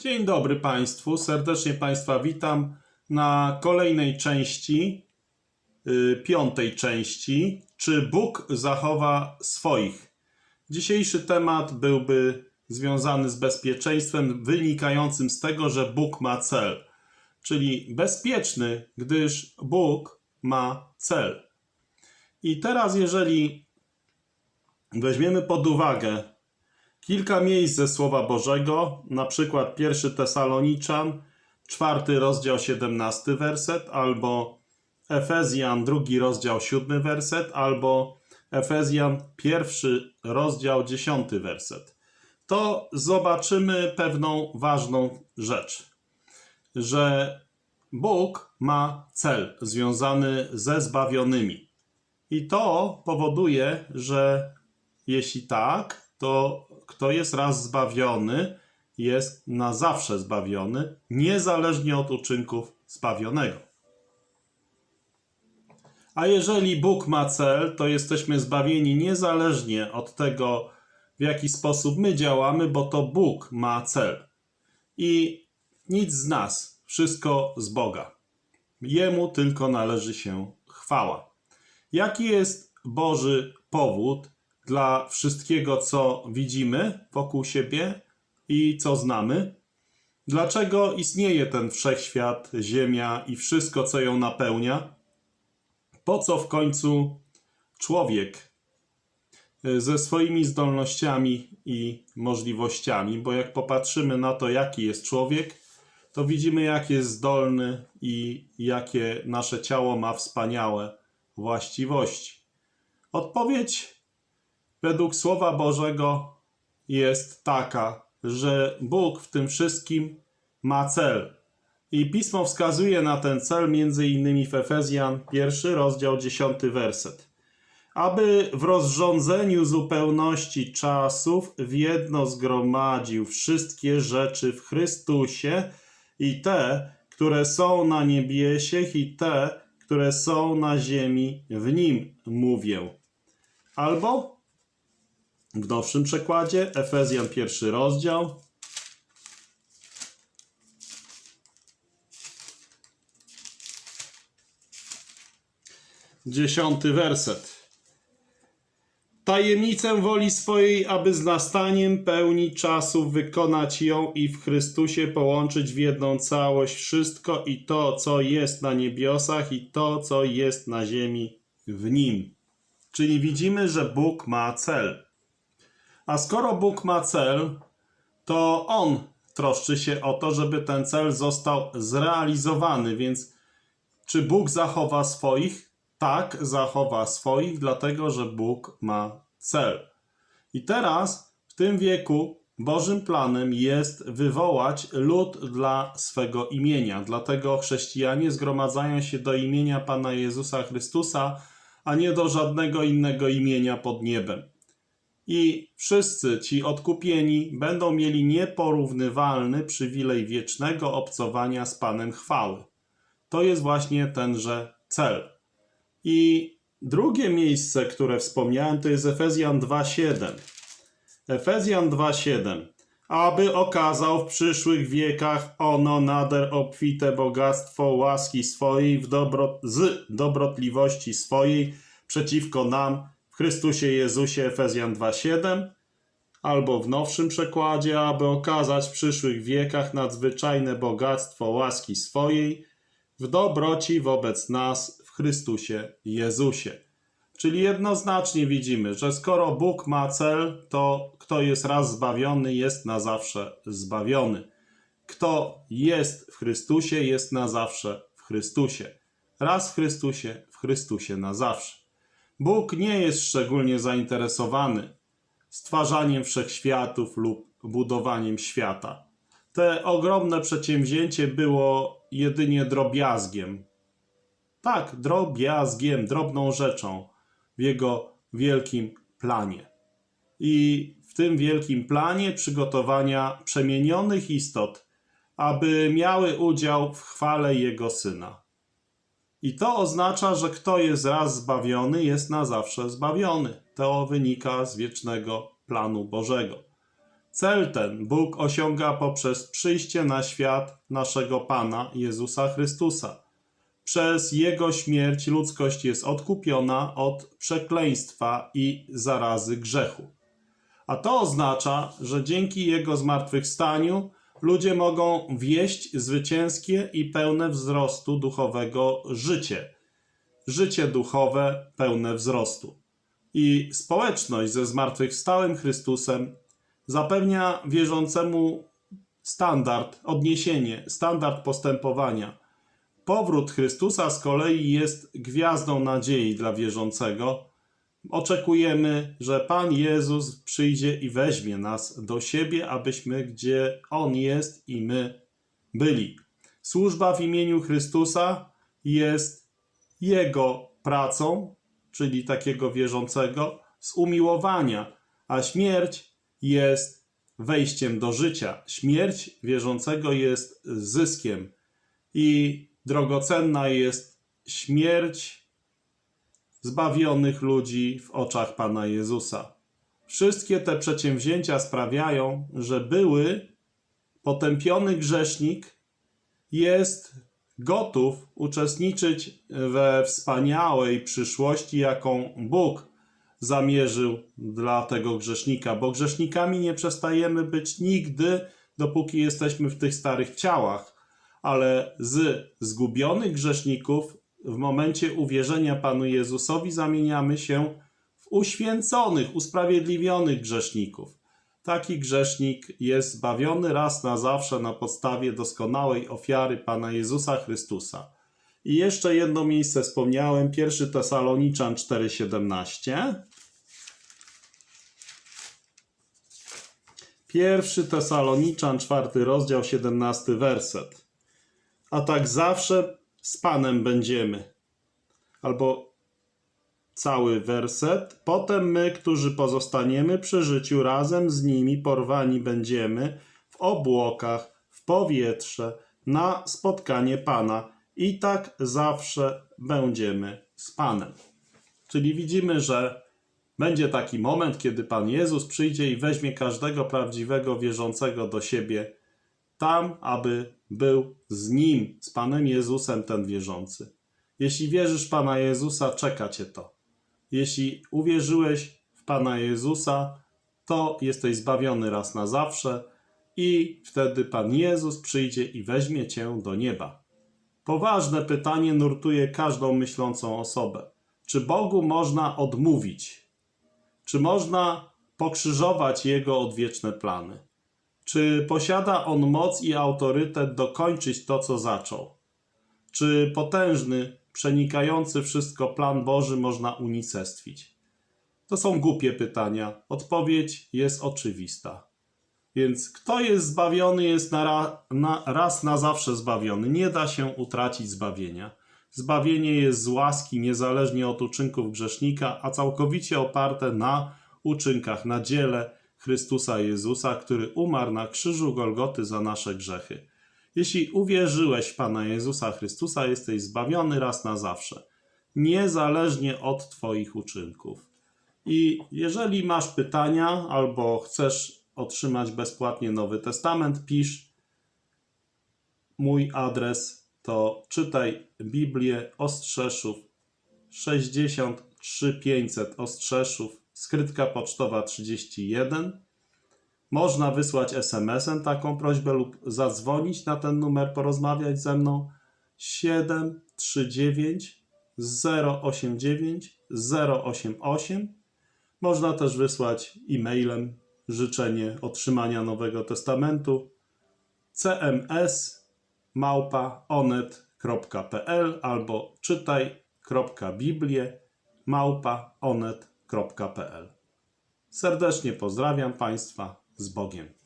Dzień dobry Państwu, serdecznie Państwa witam na kolejnej części, y, piątej części. Czy Bóg zachowa swoich? Dzisiejszy temat byłby związany z bezpieczeństwem wynikającym z tego, że Bóg ma cel, czyli bezpieczny, gdyż Bóg ma cel. I teraz, jeżeli weźmiemy pod uwagę kilka miejsc ze Słowa Bożego, na przykład pierwszy Tesaloniczan, czwarty rozdział, 17 werset, albo Efezjan, drugi rozdział, siódmy werset, albo Efezjan, pierwszy rozdział, dziesiąty werset, to zobaczymy pewną ważną rzecz, że Bóg ma cel związany ze zbawionymi. I to powoduje, że jeśli tak, to kto jest raz zbawiony, jest na zawsze zbawiony, niezależnie od uczynków zbawionego. A jeżeli Bóg ma cel, to jesteśmy zbawieni niezależnie od tego, w jaki sposób my działamy, bo to Bóg ma cel. I nic z nas, wszystko z Boga. Jemu tylko należy się chwała. Jaki jest Boży powód dla wszystkiego, co widzimy wokół siebie i co znamy? Dlaczego istnieje ten wszechświat, Ziemia i wszystko, co ją napełnia? Po co w końcu człowiek ze swoimi zdolnościami i możliwościami? Bo jak popatrzymy na to, jaki jest człowiek, to widzimy, jak jest zdolny i jakie nasze ciało ma wspaniałe właściwości. Odpowiedź według Słowa Bożego jest taka, że Bóg w tym wszystkim ma cel. I pismo wskazuje na ten cel między innymi w Efezjan, pierwszy rozdział, dziesiąty werset. Aby w rozrządzeniu zupełności czasów w jedno zgromadził wszystkie rzeczy w Chrystusie i te, które są na niebiesiech i te, które są na ziemi, w nim mówię. Albo w nowszym przekładzie, Efezjan pierwszy rozdział. Dziesiąty werset. Tajemnicę woli swojej, aby z nastaniem pełni czasów wykonać ją i w Chrystusie połączyć w jedną całość wszystko i to, co jest na niebiosach i to, co jest na ziemi w nim. Czyli widzimy, że Bóg ma cel. A skoro Bóg ma cel, to On troszczy się o to, żeby ten cel został zrealizowany. Więc czy Bóg zachowa swoich? Tak, zachowa swoich, dlatego że Bóg ma cel. I teraz w tym wieku Bożym planem jest wywołać lud dla swego imienia. Dlatego chrześcijanie zgromadzają się do imienia Pana Jezusa Chrystusa, a nie do żadnego innego imienia pod niebem. I wszyscy ci odkupieni będą mieli nieporównywalny przywilej wiecznego obcowania z Panem chwały. To jest właśnie tenże cel. I drugie miejsce, które wspomniałem, to jest Efezjan 2:7. Efezjan 2:7. Aby okazał w przyszłych wiekach ono nader obfite bogactwo łaski swojej w dobro, z dobrotliwości swojej przeciwko nam Chrystusie Jezusie Efezjan 2:7 albo w nowszym przekładzie, aby okazać w przyszłych wiekach nadzwyczajne bogactwo łaski swojej w dobroci wobec nas w Chrystusie Jezusie. Czyli jednoznacznie widzimy, że skoro Bóg ma cel, to kto jest raz zbawiony, jest na zawsze zbawiony. Kto jest w Chrystusie, jest na zawsze w Chrystusie. Raz w Chrystusie, w Chrystusie na zawsze. Bóg nie jest szczególnie zainteresowany stwarzaniem wszechświatów lub budowaniem świata. Te ogromne przedsięwzięcie było jedynie drobiazgiem. Tak, drobiazgiem, drobną rzeczą w jego wielkim planie. I w tym wielkim planie przygotowania przemienionych istot, aby miały udział w chwale jego syna. I to oznacza, że kto jest raz zbawiony, jest na zawsze zbawiony. To wynika z wiecznego planu Bożego. Cel ten Bóg osiąga poprzez przyjście na świat naszego Pana Jezusa Chrystusa. Przez Jego śmierć ludzkość jest odkupiona od przekleństwa i zarazy grzechu. A to oznacza, że dzięki Jego zmartwychwstaniu ludzie mogą wieść zwycięskie i pełne wzrostu duchowego życie. Życie duchowe pełne wzrostu. I społeczność ze zmartwychwstałym Chrystusem zapewnia wierzącemu standard, odniesienie, standard postępowania. Powrót Chrystusa z kolei jest gwiazdą nadziei dla wierzącego. Oczekujemy, że Pan Jezus przyjdzie i weźmie nas do siebie, abyśmy gdzie On jest i my byli. Służba w imieniu Chrystusa jest Jego pracą, czyli takiego wierzącego, z umiłowania, a śmierć jest wejściem do życia. Śmierć wierzącego jest zyskiem i drogocenna jest śmierć zbawionych ludzi w oczach Pana Jezusa. Wszystkie te przedsięwzięcia sprawiają, że były potępiony grzesznik jest gotów uczestniczyć we wspaniałej przyszłości, jaką Bóg zamierzył dla tego grzesznika, bo grzesznikami nie przestajemy być nigdy, dopóki jesteśmy w tych starych ciałach, ale z zgubionych grzeszników w momencie uwierzenia Panu Jezusowi zamieniamy się w uświęconych, usprawiedliwionych grzeszników. Taki grzesznik jest zbawiony raz na zawsze na podstawie doskonałej ofiary Pana Jezusa Chrystusa. I jeszcze jedno miejsce wspomniałem, 1 Tesaloniczan 4,17. Pierwszy Tesaloniczan, czwarty rozdział, 17 werset. A tak zawsze z Panem będziemy. Albo cały werset. Potem my, którzy pozostaniemy przy życiu, razem z nimi porwani będziemy w obłokach, w powietrze, na spotkanie Pana. I tak zawsze będziemy z Panem. Czyli widzimy, że będzie taki moment, kiedy Pan Jezus przyjdzie i weźmie każdego prawdziwego wierzącego do siebie, tam, aby był z Nim, z Panem Jezusem ten wierzący. Jeśli wierzysz w Pana Jezusa, czeka Cię to. Jeśli uwierzyłeś w Pana Jezusa, to jesteś zbawiony raz na zawsze i wtedy Pan Jezus przyjdzie i weźmie Cię do nieba. Poważne pytanie nurtuje każdą myślącą osobę. Czy Bogu można odmówić? Czy można pokrzyżować Jego odwieczne plany? Czy posiada On moc i autorytet dokończyć to, co zaczął? Czy potężny, przenikający wszystko plan Boży można unicestwić? To są głupie pytania. Odpowiedź jest oczywista. Więc kto jest zbawiony, jest na, ra, na raz na zawsze zbawiony. Nie da się utracić zbawienia. Zbawienie jest z łaski, niezależnie od uczynków grzesznika, a całkowicie oparte na uczynkach, na dziele Chrystusa Jezusa, który umarł na krzyżu Golgoty za nasze grzechy. Jeśli uwierzyłeś w Pana Jezusa Chrystusa, jesteś zbawiony raz na zawsze, niezależnie od Twoich uczynków. I jeżeli masz pytania albo chcesz otrzymać bezpłatnie Nowy Testament, pisz mój adres to czytaj Biblię Ostrzeszów 63500 Ostrzeszów, skrytka pocztowa 31. Można wysłać SMS-em taką prośbę lub zadzwonić na ten numer, porozmawiać ze mną 739 089 088. Można też wysłać e-mailem życzenie otrzymania Nowego Testamentu cms małpa onet.pl albo czytaj.biblie małpa onet.pl Serdecznie pozdrawiam Państwa z Bogiem.